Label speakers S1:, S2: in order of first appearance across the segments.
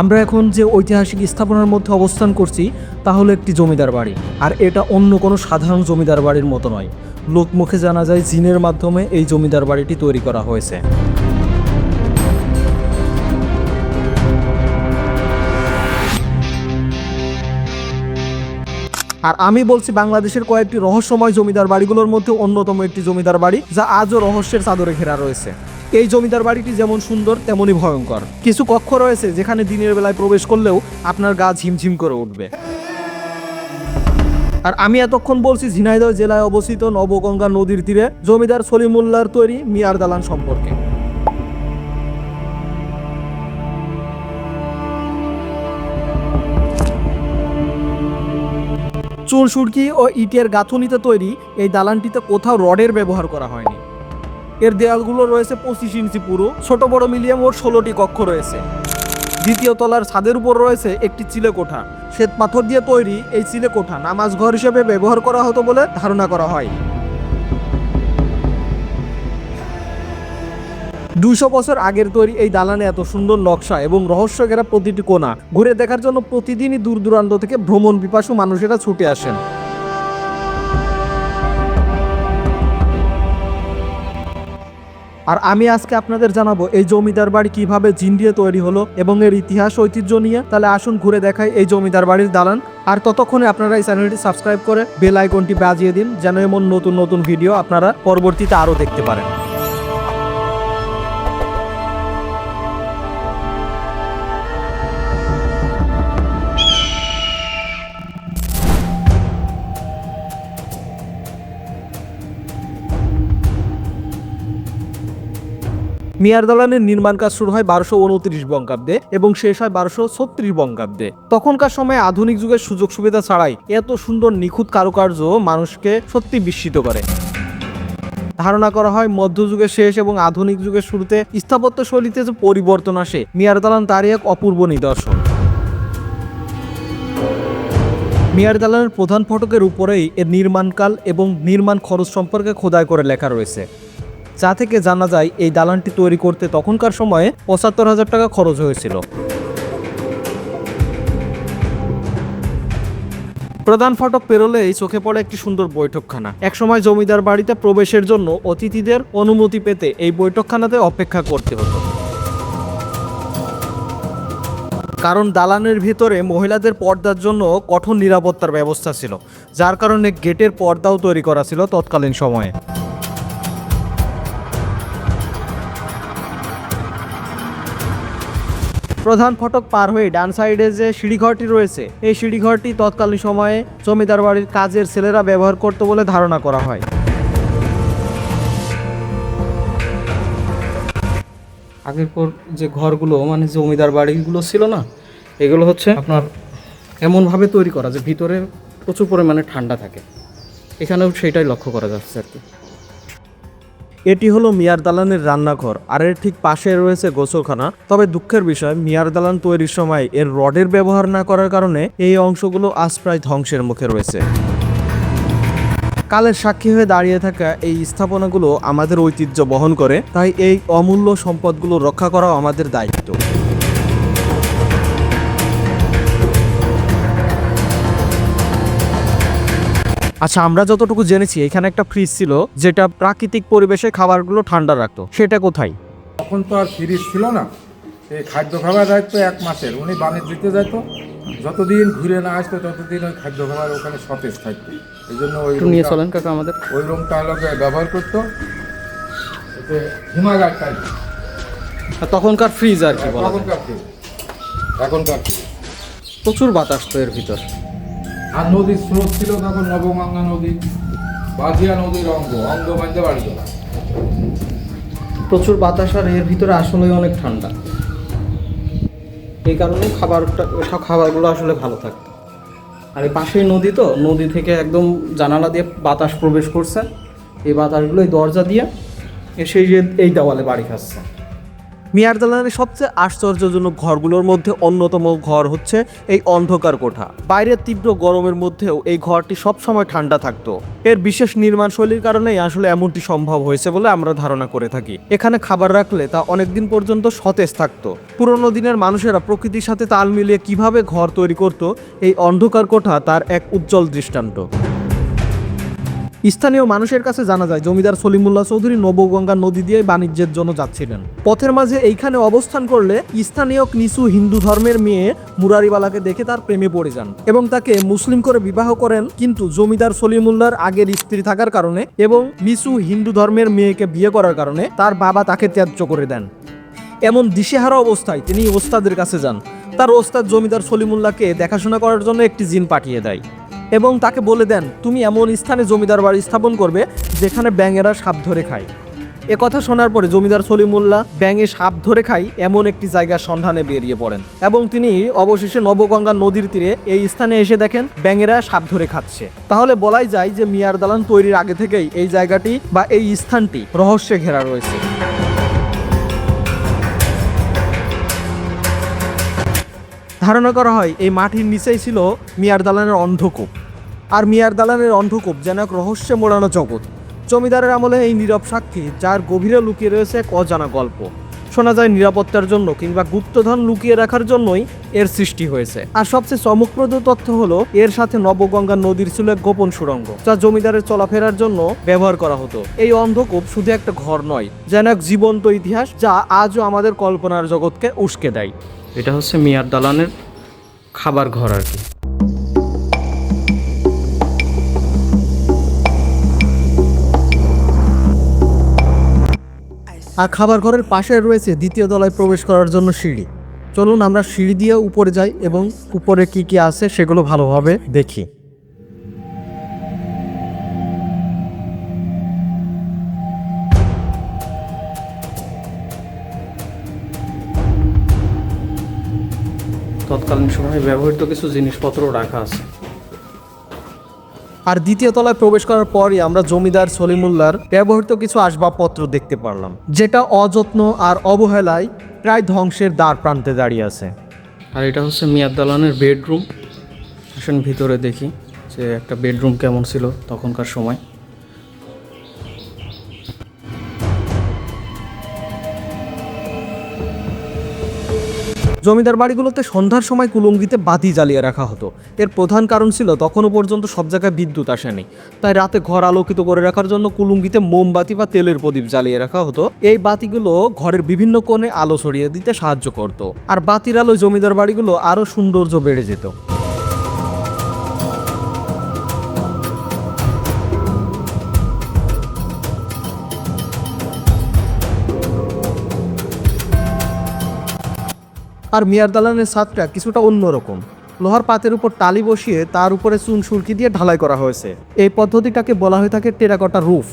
S1: আমরা এখন যে ঐতিহাসিক স্থাপনার মধ্যে অবস্থান করছি তা হলো একটি জমিদার বাড়ি আর এটা অন্য কোনো সাধারণ জমিদার বাড়ির মতো নয় লোকমুখে জানা যায় জিনের মাধ্যমে এই জমিদার বাড়িটি তৈরি করা হয়েছে আর আমি বলছি বাংলাদেশের কয়েকটি রহস্যময় জমিদার বাড়িগুলোর মধ্যে অন্যতম একটি জমিদার বাড়ি যা আজও রহস্যের চাদরে ঘেরা রয়েছে এই জমিদার বাড়িটি যেমন সুন্দর তেমনই ভয়ঙ্কর কিছু কক্ষ রয়েছে যেখানে দিনের বেলায় প্রবেশ করলেও আপনার গা ঝিমঝিম করে উঠবে আর আমি এতক্ষণ বলছি ঝিনাইদহ জেলায় অবস্থিত নবগঙ্গা নদীর তীরে জমিদার সলিমুল্লার তৈরি মিয়ার দালান সম্পর্কে চুন সুরকি ও ইটের গাঁথুনিতে তৈরি এই দালানটিতে কোথাও রডের ব্যবহার করা হয়নি এর দেয়ালগুলো রয়েছে পঁচিশ ইঞ্চি পুরো ছোট বড় মিলিয়ে মোট ষোলোটি কক্ষ রয়েছে দ্বিতীয় তলার ছাদের উপর রয়েছে একটি চিলে কোঠা শ্বেত পাথর দিয়ে তৈরি এই চিলে কোঠা নামাজ ঘর হিসেবে ব্যবহার করা হতো বলে ধারণা করা হয় দুইশো বছর আগের তৈরি এই দালানে এত সুন্দর নকশা এবং রহস্য ঘেরা প্রতিটি কোণা ঘুরে দেখার জন্য প্রতিদিনই দূর দূরান্ত থেকে ভ্রমণ পিপাসু মানুষেরা ছুটে আসেন আর আমি আজকে আপনাদের জানাবো এই জমিদার বাড়ি কিভাবে দিয়ে তৈরি হলো এবং এর ইতিহাস ঐতিহ্য নিয়ে তাহলে আসুন ঘুরে দেখাই এই জমিদার বাড়ির দালান আর ততক্ষণে আপনারা এই চ্যানেলটি সাবস্ক্রাইব করে বেল আইকনটি বাজিয়ে দিন যেন এমন নতুন নতুন ভিডিও আপনারা পরবর্তীতে আরও দেখতে পারেন মিয়ার দালানের নির্মাণ কাজ শুরু হয় বারোশো উনত্রিশ বঙ্গাব্দে এবং শেষ হয় বারোশো ছত্রিশ বঙ্গাব্দে তখনকার সময়ে আধুনিক যুগের সুযোগ সুবিধা ছাড়াই এত সুন্দর নিখুঁত কারুকার্য মানুষকে সত্যি বিস্মিত করে ধারণা করা হয় মধ্যযুগের শেষ এবং আধুনিক যুগের শুরুতে স্থাপত্য শৈলীতে যে পরিবর্তন আসে মিয়ার দালান তারই এক অপূর্ব নিদর্শন মিয়ার দালানের প্রধান ফটকের উপরেই এর নির্মাণকাল এবং নির্মাণ খরচ সম্পর্কে খোদাই করে লেখা রয়েছে যা থেকে জানা যায় এই দালানটি তৈরি করতে তখনকার সময়ে পঁচাত্তর হাজার টাকা খরচ হয়েছিল প্রধান ফটক পেরোলেই চোখে পড়ে একটি সুন্দর বৈঠকখানা একসময় জমিদার বাড়িতে প্রবেশের জন্য অতিথিদের অনুমতি পেতে এই বৈঠকখানাতে অপেক্ষা করতে হতো কারণ দালানের ভেতরে মহিলাদের পর্দার জন্য কঠোর নিরাপত্তার ব্যবস্থা ছিল যার কারণে গেটের পর্দাও তৈরি করা ছিল তৎকালীন সময়ে প্রধান ফটক পার হয়ে ডান সাইডে যে সিঁড়িঘরটি রয়েছে এই সিঁড়িঘরটি তৎকালীন সময়ে জমিদার বাড়ির কাজের ছেলেরা ব্যবহার করত বলে ধারণা করা হয় আগের পর যে ঘরগুলো মানে জমিদার বাড়িগুলো ছিল না এগুলো হচ্ছে আপনার এমনভাবে তৈরি করা যে ভিতরে প্রচুর পরিমাণে ঠান্ডা থাকে এখানেও সেটাই লক্ষ্য করা যাচ্ছে আর কি এটি হলো মিয়ার দালানের রান্নাঘর আর এর ঠিক পাশে রয়েছে গোসলখানা তবে দুঃখের বিষয় মিয়ার দালান তৈরির সময় এর রডের ব্যবহার না করার কারণে এই অংশগুলো আজ প্রায় ধ্বংসের মুখে রয়েছে কালের সাক্ষী হয়ে দাঁড়িয়ে থাকা এই স্থাপনাগুলো আমাদের ঐতিহ্য বহন করে তাই এই অমূল্য সম্পদগুলো রক্ষা করাও আমাদের দায়িত্ব আচ্ছা আমরা যতটুকু জেনেছি এখানে একটা ফ্রিজ ছিল যেটা প্রাকৃতিক পরিবেশে খাবারগুলো ঠান্ডা রাখতো সেটা কোথায়
S2: তখন তো আর ফ্রিজ ছিল না এই খাদ্য খাবার দায়িত্ব এক মাসের উনি বাণিজ্য দিতে যেত যতদিন ঘুরে না আসতো ততদিন ওই খাদ্য খাবার ওখানে সতেজ থাকতো এই জন্য ওই নিয়ে চলেন কাকা আমাদের ওই রুমটা হলো
S1: ব্যবহার করতো হিমাগার টাইপ তখনকার ফ্রিজ আর কি বলা তখনকার ফ্রিজ এখনকার প্রচুর বাতাস তো এর ভিতর
S2: আর নদীর স্রোত ছিল তখন নবগঙ্গা নদী বাজিয়া নদীর অঙ্গ
S1: অঙ্গ বাঁধতে বাড়ি প্রচুর বাতাস আর এর ভিতরে আসলেই অনেক ঠান্ডা এই কারণে খাবারটা খাবারগুলো আসলে ভালো থাকতো আর এই পাশেই নদী তো নদী থেকে একদম জানালা দিয়ে বাতাস প্রবেশ করছে এই বাতাসগুলো এই দরজা দিয়ে এসে যে এই দেওয়ালে বাড়ি খাচ্ছে মিয়ার দালানের সবচেয়ে আশ্চর্যজনক ঘরগুলোর মধ্যে অন্যতম ঘর হচ্ছে এই অন্ধকার কোঠা বাইরের তীব্র গরমের মধ্যেও এই ঘরটি সবসময় ঠান্ডা থাকতো এর বিশেষ নির্মাণ শৈলীর কারণেই আসলে এমনটি সম্ভব হয়েছে বলে আমরা ধারণা করে থাকি এখানে খাবার রাখলে তা অনেকদিন পর্যন্ত সতেজ থাকতো পুরনো দিনের মানুষেরা প্রকৃতির সাথে তাল মিলিয়ে কিভাবে ঘর তৈরি করত এই অন্ধকার কোঠা তার এক উজ্জ্বল দৃষ্টান্ত স্থানীয় মানুষের কাছে জানা যায় জমিদার সলিমুল্লাহ চৌধুরী নবগঙ্গা নদী দিয়ে বাণিজ্যের জন্য যাচ্ছিলেন পথের মাঝে এইখানে অবস্থান করলে স্থানীয় নিচু হিন্দু ধর্মের মেয়ে মুরারিবালাকে দেখে তার প্রেমে পড়ে যান এবং তাকে মুসলিম করে বিবাহ করেন কিন্তু জমিদার সলিমুল্লার আগের স্ত্রী থাকার কারণে এবং নিচু হিন্দু ধর্মের মেয়েকে বিয়ে করার কারণে তার বাবা তাকে ত্যাজ্য করে দেন এমন দিশেহারা অবস্থায় তিনি ওস্তাদের কাছে যান তার ওস্তাদ জমিদার সলিমুল্লাহকে দেখাশোনা করার জন্য একটি জিন পাঠিয়ে দেয় এবং তাকে বলে দেন তুমি এমন স্থানে জমিদার বাড়ি স্থাপন করবে যেখানে ব্যাঙেরা সাপ ধরে খায় এ কথা শোনার পরে জমিদার সলিমুল্লাহ ব্যাঙে সাপ ধরে খাই এমন একটি জায়গার সন্ধানে বেরিয়ে পড়েন এবং তিনি অবশেষে নবগঙ্গা নদীর তীরে এই স্থানে এসে দেখেন ব্যাঙেরা সাপ ধরে খাচ্ছে তাহলে বলাই যায় যে মিয়ার দালান তৈরির আগে থেকেই এই জায়গাটি বা এই স্থানটি রহস্যে ঘেরা রয়েছে ধারণা করা হয় এই মাটির নিচেই ছিল মিয়ার দালানের অন্ধকূপ আর মিয়ার দালানের যেন এক রহস্যে মোড়ানো জগৎ জমিদারের আমলে এই নীরব সাক্ষী যার গভীরে লুকিয়ে রয়েছে এক অজানা গল্প শোনা যায় নিরাপত্তার জন্য কিংবা গুপ্তধন লুকিয়ে রাখার জন্যই এর সৃষ্টি হয়েছে আর সবচেয়ে চমকপ্রদ তথ্য হলো এর সাথে নবগঙ্গা নদীর ছিল এক গোপন সুড়ঙ্গ যা জমিদারের চলাফেরার জন্য ব্যবহার করা হতো এই অন্ধকূপ শুধু একটা ঘর নয় যেন এক জীবন্ত ইতিহাস যা আজও আমাদের কল্পনার জগৎকে উস্কে দেয় এটা হচ্ছে মিয়ার দালানের খাবার ঘর আর কি আর খাবার ঘরের পাশে রয়েছে দ্বিতীয় তলায় প্রবেশ করার জন্য সিঁড়ি চলুন আমরা সিঁড়ি দিয়ে উপরে যাই এবং উপরে কি কি আছে সেগুলো ভালোভাবে দেখি তৎকালীন সময়ে ব্যবহৃত কিছু জিনিসপত্র রাখা আছে আর দ্বিতীয় তলায় প্রবেশ করার পরই আমরা জমিদার সলিমুল্লার ব্যবহৃত কিছু আসবাবপত্র দেখতে পারলাম যেটা অযত্ন আর অবহেলায় প্রায় ধ্বংসের দ্বার প্রান্তে দাঁড়িয়ে আছে আর এটা হচ্ছে মিয়াদ দালানের বেডরুম আসেন ভিতরে দেখি যে একটা বেডরুম কেমন ছিল তখনকার সময় জমিদার বাড়িগুলোতে সন্ধ্যার সময় কুলুঙ্গিতে বাতি জ্বালিয়ে রাখা হতো এর প্রধান কারণ ছিল তখনও পর্যন্ত সব জায়গায় বিদ্যুৎ আসেনি তাই রাতে ঘর আলোকিত করে রাখার জন্য কুলুঙ্গিতে মোমবাতি বা তেলের প্রদীপ জ্বালিয়ে রাখা হতো এই বাতিগুলো ঘরের বিভিন্ন কোণে আলো ছড়িয়ে দিতে সাহায্য করত আর বাতির আলো জমিদার বাড়িগুলো আরও সৌন্দর্য বেড়ে যেত আর মিয়ার দালানের ছাদটা কিছুটা অন্যরকম লোহার পাতের উপর টালি বসিয়ে তার উপরে চুন সুরকি দিয়ে ঢালাই করা হয়েছে এই পদ্ধতিটাকে বলা হয়ে থাকে টেরাকটা রুফ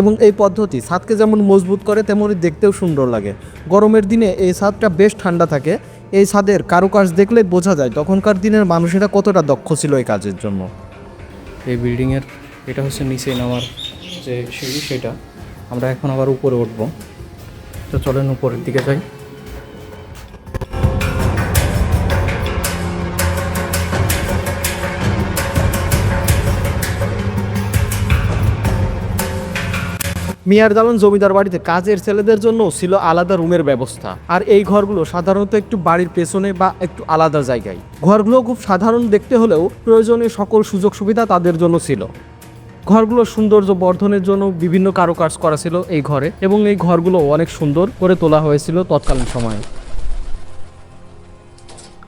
S1: এবং এই পদ্ধতি ছাদকে যেমন মজবুত করে তেমনই দেখতেও সুন্দর লাগে গরমের দিনে এই ছাদটা বেশ ঠান্ডা থাকে এই ছাদের কারুকাজ দেখলে বোঝা যায় তখনকার দিনের মানুষেরা কতটা দক্ষ ছিল এই কাজের জন্য এই বিল্ডিংয়ের এটা হচ্ছে নিচে নামার যে সিঁড়ি সেটা আমরা এখন আবার উপরে উঠবো তো চলেন উপরের দিকে যাই মিয়ার দালান জমিদার বাড়িতে কাজের ছেলেদের জন্য ছিল আলাদা রুমের ব্যবস্থা আর এই ঘরগুলো সাধারণত একটু বাড়ির পেছনে বা একটু আলাদা জায়গায় ঘরগুলো খুব সাধারণ দেখতে হলেও প্রয়োজনীয় সকল সুযোগ সুবিধা তাদের জন্য ছিল ঘরগুলোর সৌন্দর্য বর্ধনের জন্য বিভিন্ন কারুকাজ করা ছিল এই ঘরে এবং এই ঘরগুলো অনেক সুন্দর করে তোলা হয়েছিল তৎকালীন সময়ে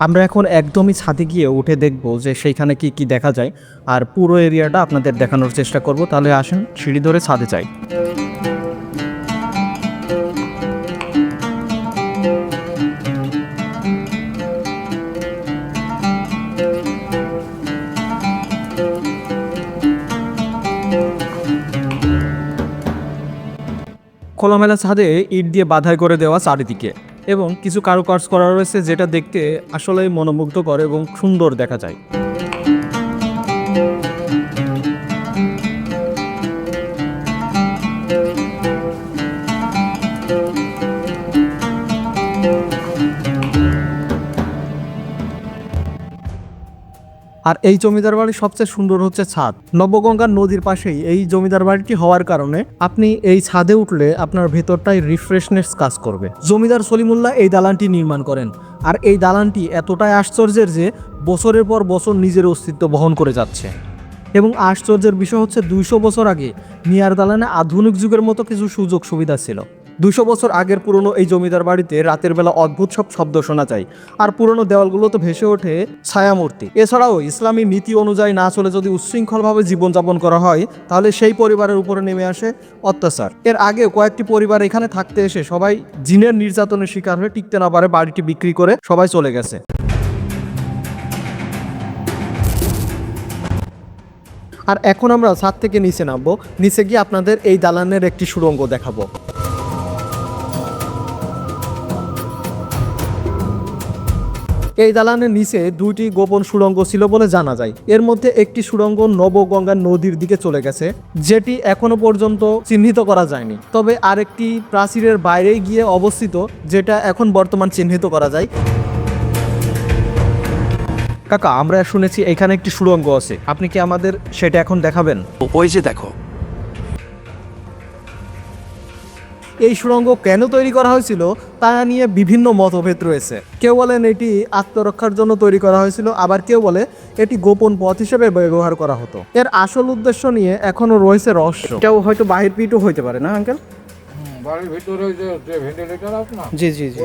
S1: আমরা এখন একদমই ছাদে গিয়ে উঠে দেখব যে সেইখানে কি কি দেখা যায় আর পুরো এরিয়াটা আপনাদের দেখানোর চেষ্টা করব তাহলে আসেন সিঁড়ি ধরে ছাদে যাই খোলামেলা ছাদে ইট দিয়ে বাধাই করে দেওয়া চারিদিকে এবং কিছু কারুকাজ করা রয়েছে যেটা দেখতে আসলেই মনোমুগ্ধকর এবং সুন্দর দেখা যায় আর এই জমিদার বাড়ির সবচেয়ে সুন্দর হচ্ছে ছাদ নবগঙ্গা নদীর পাশেই এই জমিদার বাড়িটি হওয়ার কারণে আপনি এই ছাদে উঠলে আপনার ভেতরটাই রিফ্রেশনেস কাজ করবে জমিদার সলিমুল্লাহ এই দালানটি নির্মাণ করেন আর এই দালানটি এতটাই আশ্চর্যের যে বছরের পর বছর নিজের অস্তিত্ব বহন করে যাচ্ছে এবং আশ্চর্যের বিষয় হচ্ছে দুইশো বছর আগে নিয়ার দালানে আধুনিক যুগের মতো কিছু সুযোগ সুবিধা ছিল দুশো বছর আগের পুরনো এই জমিদার বাড়িতে রাতের বেলা অদ্ভুত সব শব্দ শোনা যায় আর পুরনো দেওয়ালগুলো তো ভেসে ওঠে ছায়ামূর্তি এছাড়াও ইসলামী নীতি অনুযায়ী না চলে যদি উচ্ছৃঙ্খলভাবে জীবনযাপন করা হয় তাহলে সেই পরিবারের উপরে নেমে আসে অত্যাচার এর আগে কয়েকটি পরিবার এখানে থাকতে এসে সবাই জিনের নির্যাতনের শিকার হয়ে টিকতে না পারে বাড়িটি বিক্রি করে সবাই চলে গেছে আর এখন আমরা ছাদ থেকে নিচে নামবো নিচে গিয়ে আপনাদের এই দালানের একটি সুড়ঙ্গ দেখাবো এই দালানের নিচে দুইটি গোপন সুড়ঙ্গ ছিল বলে জানা যায় এর মধ্যে একটি সুড়ঙ্গ নবগঙ্গা নদীর দিকে চলে গেছে যেটি এখনো পর্যন্ত চিহ্নিত করা যায়নি তবে আরেকটি প্রাচীরের বাইরে গিয়ে অবস্থিত যেটা এখন বর্তমান চিহ্নিত করা যায় কাকা আমরা শুনেছি এখানে একটি সুড়ঙ্গ আছে আপনি কি আমাদের সেটা এখন দেখাবেন ওই যে দেখো এই সুড়ঙ্গ কেন তৈরি করা হয়েছিল তা নিয়ে বিভিন্ন মতভেদ রয়েছে কেউ বলেন এটি আত্মরক্ষার জন্য তৈরি করা হয়েছিল আবার কেউ বলে এটি গোপন পথ হিসেবে ব্যবহার করা হতো এর আসল উদ্দেশ্য নিয়ে এখনও রয়েছে রহস্য এটাও হয়তো বাহির পিটও হইতে পারে না আঙ্কেল জি জি জি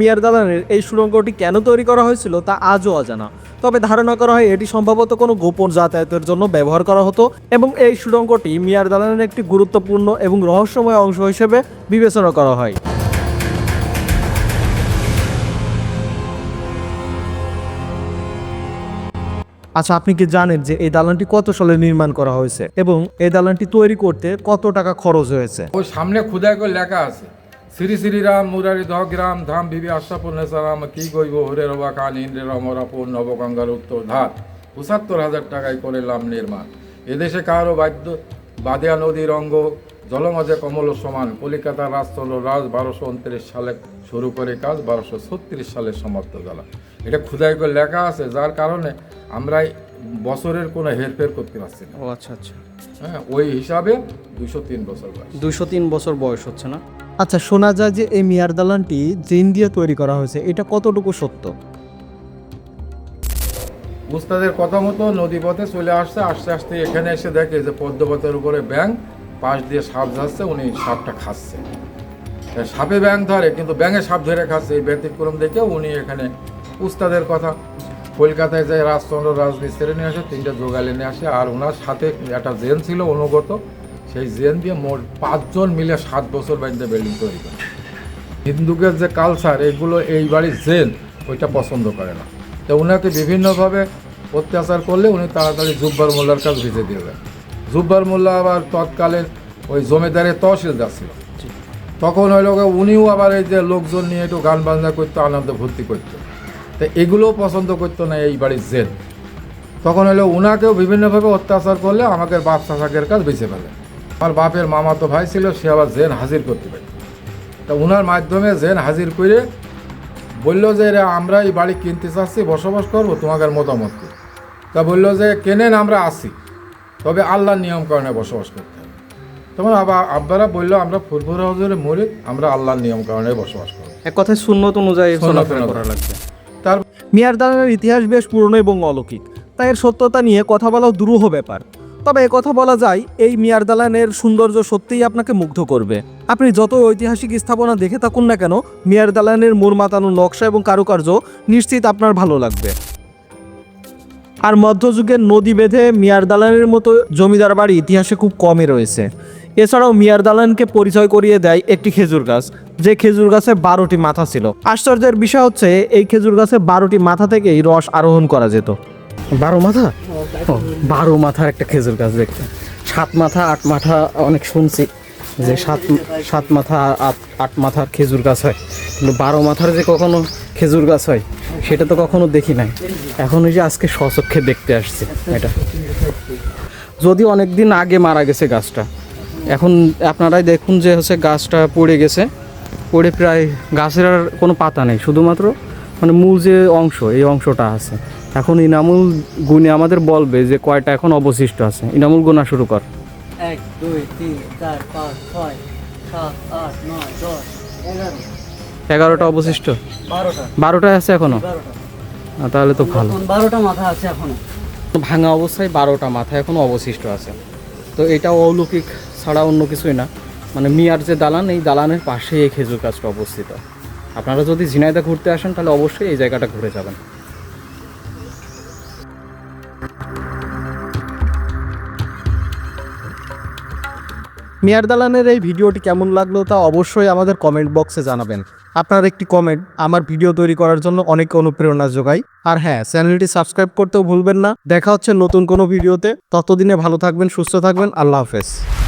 S1: মিয়ার দালানের এই সুড়ঙ্গটি কেন তৈরি করা হয়েছিল তা আজও অজানা তবে ধারণা করা হয় এটি সম্ভবত কোনো গোপন যাতায়াতের জন্য ব্যবহার করা হতো এবং এই সুড়ঙ্গটি মিয়ার দালানের একটি গুরুত্বপূর্ণ এবং রহস্যময় অংশ হিসেবে বিবেচনা করা হয় আচ্ছা আপনি কি জানেন যে এই দালানটি কত সালে নির্মাণ করা হয়েছে এবং এই দালানটি তৈরি করতে কত টাকা খরচ হয়েছে
S2: ওই সামনে খুদাই করে লেখা আছে শ্রী শ্রীরাম মুরারি গ্রাম ধাম ভিবি আশাপূর্ণেশারাম কি গইব হরে রবা কান ইন্দ্রে রমরাপুর নবগঙ্গার উত্তর ধার পঁচাত্তর হাজার টাকায় করলাম নির্মাণ এদেশে কারো বাদ্য বাদিয়া নদীর অঙ্গ জলমাঝে কমল সমান কলিকাতার রাজতল রাজ বারোশো উনত্রিশ সালে শুরু করে কাজ বারোশো ছত্রিশ সালে সমাপ্ত জ্বালা এটা খুদাই করে লেখা আছে যার কারণে আমরা বছরের কোনো হেরফের করতে পারছি না ও আচ্ছা আচ্ছা হ্যাঁ ওই হিসাবে
S1: দুশো তিন বছর বয়স দুশো তিন বছর বয়স হচ্ছে না আচ্ছা শোনা যায় যে এই মিয়ার দালানটি জিন দিয়ে তৈরি করা হয়েছে এটা কতটুকু সত্য
S2: উস্তাদের কথা মতো নদীপথে চলে আসছে আস্তে আস্তে এখানে এসে দেখে যে পদ্মপথের উপরে ব্যাং পাশ দিয়ে সাপ যাচ্ছে উনি সাপটা খাচ্ছে সাপে ব্যাং ধরে কিন্তু ব্যাঙে সাপ ধরে খাচ্ছে এই ব্যতিক্রম দেখে উনি এখানে উস্তাদের কথা কলকাতায় যায় রাজচন্দ্র রাজমিস্ত্রি নিয়ে আসে তিনটা জোগালে নিয়ে আসে আর ওনার সাথে একটা জেন ছিল অনুগত সেই জেন দিয়ে মোট পাঁচজন মিলে সাত বছর বাড়িতে বিল্ডিং তৈরি করে হিন্দুদের যে কালচার এগুলো এই বাড়ির জেন ওইটা পছন্দ করে না তো ওনাকে বিভিন্নভাবে অত্যাচার করলে উনি তাড়াতাড়ি জুব্বার মোল্লার কাজ ভিজে দিয়ে যায় জুব্বার মোল্লা আবার তৎকালীন ওই জমিদারের তহসিলদার ছিল তখন ওই লোক উনিও আবার এই যে লোকজন নিয়ে একটু গান বাজনা করতো আনন্দ ভর্তি করতো তো এগুলোও পছন্দ করতো না এই বাড়ির জেন তখন হলো ওনাকেও বিভিন্নভাবে অত্যাচার করলে আমাকে বাপ চাচাকের কাজ বেছে ফেলে আমার বাপের মামাতো ভাই ছিল সে আবার জেন হাজির করতে পারে তা ওনার মাধ্যমে জেন হাজির করে বললো যে আমরা এই বাড়ি কিনতে চাচ্ছি বসবাস করবো তোমাদের মতামত তা বললো যে কেনেন আমরা আসি তবে আল্লাহর নিয়ম কারণে বসবাস করতে হবে তখন আবার আব্বারা বললো আমরা ফুরফুর হজরে মরে আমরা আল্লাহর নিয়ম কারণে বসবাস করবো
S1: এক কথায় সুন্নত অনুযায়ী করা লাগবে তার মিয়ার দালানের ইতিহাস বেশ পুরনো এবং অলৌকিক তাই এর সত্যতা নিয়ে কথা বলাও দুরূহ ব্যাপার তবে কথা বলা যায় এই মিয়ার দালানের সৌন্দর্য সত্যিই আপনাকে মুগ্ধ করবে আপনি যত ঐতিহাসিক স্থাপনা দেখে থাকুন না কেন মিয়ার দালানের মাতানো নকশা এবং কারুকার্য নিশ্চিত আপনার ভালো লাগবে আর মধ্যযুগের নদী বেঁধে মিয়ার দালানের মতো জমিদার বাড়ি ইতিহাসে খুব কমই রয়েছে এছাড়াও মিয়ার দালানকে পরিচয় করিয়ে দেয় একটি খেজুর গাছ যে খেজুর গাছে বারোটি মাথা ছিল আশ্চর্যের বিষয় হচ্ছে এই খেজুর গাছে বারোটি মাথা থেকেই রস আরোহণ করা যেত বারো মাথা ও বারো মাথার একটা খেজুর গাছ দেখতে সাত মাথা আট মাথা অনেক শুনছি যে সাত সাত মাথা আট আট মাথার খেজুর গাছ হয় কিন্তু বারো মাথার যে কখনো খেজুর গাছ হয় সেটা তো কখনো দেখি নাই এখন ওই যে আজকে স্বচক্ষে দেখতে আসছে এটা যদি অনেক দিন আগে মারা গেছে গাছটা এখন আপনারাই দেখুন যে হচ্ছে গাছটা পড়ে গেছে পড়ে প্রায় গাছের আর কোনো পাতা নেই শুধুমাত্র মানে মূল যে অংশ এই অংশটা আছে এখন ইনামুল গুনে আমাদের বলবে যে কয়টা এখন অবশিষ্ট আছে ইনামুল গোনা শুরু কর এক দুই তিন চার পাঁচ ছয় সাত আট নয় দশ এগারো এগারোটা অবশিষ্ট বারোটা বারোটা আছে এখনো তাহলে তো ভালো বারোটা মাথা আছে এখনো ভাঙা অবস্থায় বারোটা মাথা এখনো অবশিষ্ট আছে তো এটা অলৌকিক ছাড়া অন্য কিছুই না মানে মিয়ার যে দালান এই দালানের পাশেই এই খেজুর গাছটা অবস্থিত আপনারা যদি ঝিনাইদা ঘুরতে আসেন তাহলে অবশ্যই এই জায়গাটা ঘুরে যাবেন মেয়ার দালানের এই ভিডিওটি কেমন লাগলো তা অবশ্যই আমাদের কমেন্ট বক্সে জানাবেন আপনার একটি কমেন্ট আমার ভিডিও তৈরি করার জন্য অনেক অনুপ্রেরণা যোগায় আর হ্যাঁ চ্যানেলটি সাবস্ক্রাইব করতেও ভুলবেন না দেখা হচ্ছে নতুন কোনো ভিডিওতে ততদিনে ভালো থাকবেন সুস্থ থাকবেন আল্লাহ হাফেজ